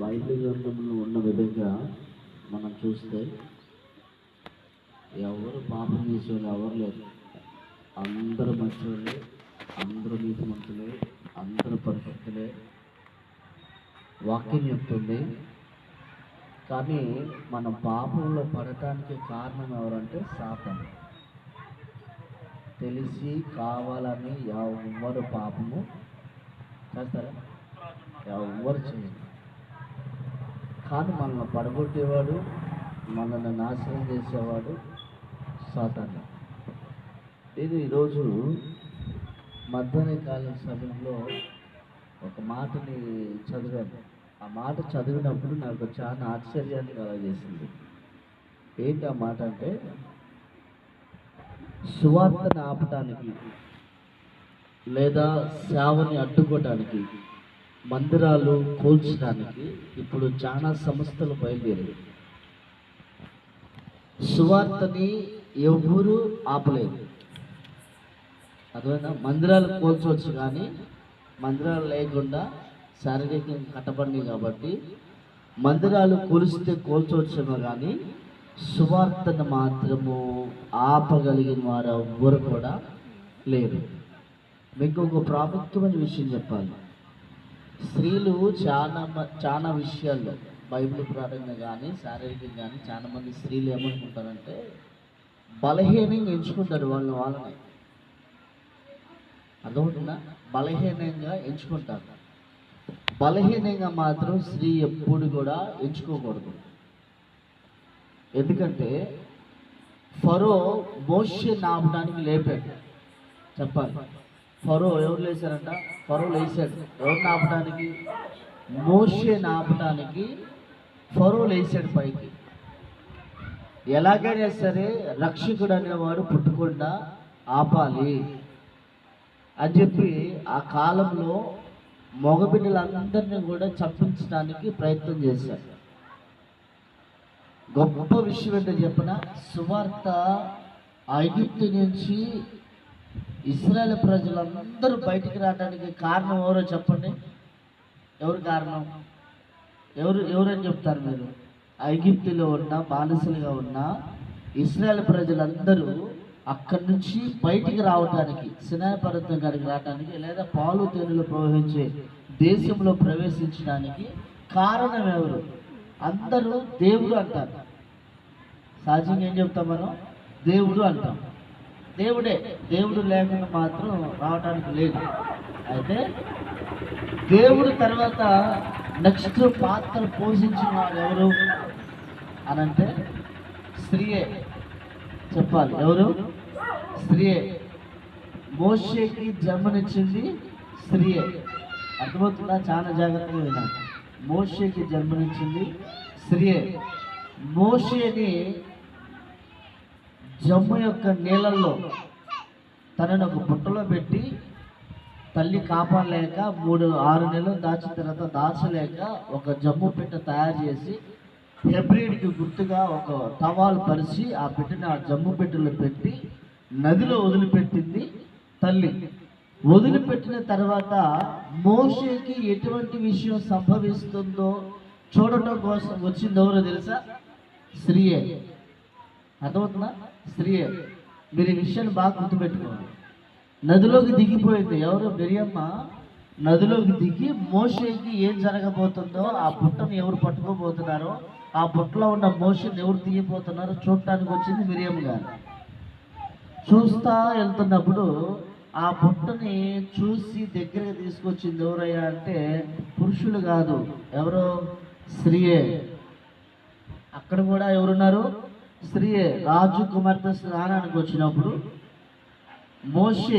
Bible గ్రంథంలో ఉన్న విధంగా మనం చూస్తే ఎవరు పాపం చేసేవాళ్ళు ఎవరు లేరు. అందరు మంచివాళ్ళు అందరూ నీతిమంతులే అందరూ పరిశుద్ధులే. వాక్యం చెప్తుంది. కానీ మనం పాపంలో పడటానికి కారణం ఎవరంటే సాతను. తెలిసి కావాలని ఎవరు పాపము చేస్తారా? ఎవరు చేయరు. కానీ మనల్ని పడగొట్టేవాడు మనల్ని నాశనం చేసేవాడు సాతాను. నేను ఈరోజు మధ్యాహ్న కాలం సమయంలో ఒక మాటని చదివాను. ఆ మాట చదివినప్పుడు నాకు చాలా ఆశ్చర్యాన్ని కలగజేసింది. ఏంటి ఆ మాట అంటే సువార్తను ఆపటానికి లేదా సేవని అడ్డుకోవటానికి మందిరాలు కూల్చడానికి ఇప్పుడు చాలా సంస్థలు బయలుదేరాయి. సువార్తని ఎవరు ఆపలేదు. అర్థమైనా మందిరాలు కూల్చవచ్చు కానీ మందిరాలు లేకుండా శారీరకంగా కట్టబడి కాబట్టి మందిరాలు కూలిస్తే కూల్చవచ్చేమో కానీ సువార్తను మాత్రము ఆపగలిగిన వారు ఎవ్వరు కూడా లేరు. మీకు ఒక ప్రాముఖ్యమైన విషయం చెప్పాలి. స్త్రీలు చాలా మ- చాలా విషయాల్లో బైబిల్ ప్రకారంగా కానీ శారీరకంగా కానీ చాలా మంది స్త్రీలు ఏమనుకుంటారంటే బలహీనంగా ఎంచుకుంటారు వాళ్ళ వాళ్ళని. అదొకటినా బలహీనంగా ఎంచుకుంటారు. బలహీనంగా మాత్రం స్త్రీ ఎప్పుడు కూడా ఎంచుకోకూడదు. ఎందుకంటే ఫరో మోషే నాపడానికి లేపాడు. చెప్పాలి. ఫరో ఎవరు లేచారంట ఫరో లేచాడు ఎవరు ఆపడానికి మోషే ఆపడానికి ఫరో లేచాడు పైకి. ఎలాగైనా సరే రక్షకుడు అనేవాడు పుట్టకుండా ఆపాలి అని చెప్పి ఆ కాలంలో మగబిడ్డలందరినీ కూడా చంపించడానికి ప్రయత్నం చేశారు గొప్ప విషయం ఏంటో చెప్పిన? సువార్త ఐగుప్తు నుంచి ఇస్రాయల్ ప్రజలందరూ బయటికి రావడానికి కారణం ఎవరో చెప్పండి. ఎవరు కారణం? ఎవరు ఎవరని చెప్తారు మీరు? ఐగిప్తులో ఉన్న బానిసలుగా ఉన్న ఇస్రాయల్ ప్రజలందరూ అక్కడి నుంచి బయటికి రావడానికి సినాయ పర్వతం కాడికి రావడానికి లేదా పాలు తేనెలు ప్రవహించే దేశంలో ప్రవేశించడానికి కారణం ఎవరు? అందరూ దేవుడు అంటారు. సహజంగా ఏం చెప్తాం మనం? దేవుడు అంటాం. దేవుడే దేవుడు లేకుండా మాత్రం రావడానికి లేదు. అయితే దేవుడు తర్వాత నెక్స్ట్ పాత్ర పోషించిన వాడు ఎవరు? అనంటే స్త్రీయే చెప్పాలి. ఎవరు? స్త్రీయే. మోషేకి జన్మనిచ్చింది స్త్రీయే. అర్థమవుతుందా? చాలా జాగ్రత్తగా వినాలి. మోషేకి జన్మనిచ్చింది స్త్రీయే. మోషేని జమ్ము యొక్క నీళ్ళల్లో తనను ఒక బుట్టలో పెట్టి తల్లి కాపాడలేక మూడు ఆరు నెలలు దాచిన తర్వాత దాచలేక ఒక జమ్ము పెట్ట తయారు చేసి హెబ్రిడ్కి గుర్తుగా ఒక టవాల్ పరిచి ఆ పెట్టిన ఆ జమ్ము పెట్టెలో పెట్టి నదిలో వదిలిపెట్టింది తల్లి. వదిలిపెట్టిన తర్వాత మోషేకి ఎటువంటి విషయం సంభవిస్తుందో చూడటం కోసం వచ్చింది ఎవరో తెలుసా? స్త్రీయే. అర్థమవుతుందా? స్త్రీయే మీరు ఈ విషయాన్ని బాగా గుర్తుపెట్టుకోవాలి. నదిలోకి దిగిపోయింది ఎవరు? మిరియమ్మ. నదిలోకి దిగి మోషేకి ఏం జరగబోతుందో ఆ బుట్టను ఎవరు పట్టుకోబోతున్నారో ఆ బుట్టలో ఉన్న మోషని ఎవరు తీయబోతున్నారో చూడటానికి వచ్చింది మిరియమ్మ గారు. చూస్తా వెళ్తున్నప్పుడు ఆ బుట్టని చూసి దగ్గరగా తీసుకొచ్చింది ఎవరయ్యా అంటే పురుషులు కాదు ఎవరు స్త్రీయే. అక్కడ కూడా ఎవరున్నారు? స్త్రీయే రాజు కుమార్తె స్నానానికి వచ్చినప్పుడు మోషే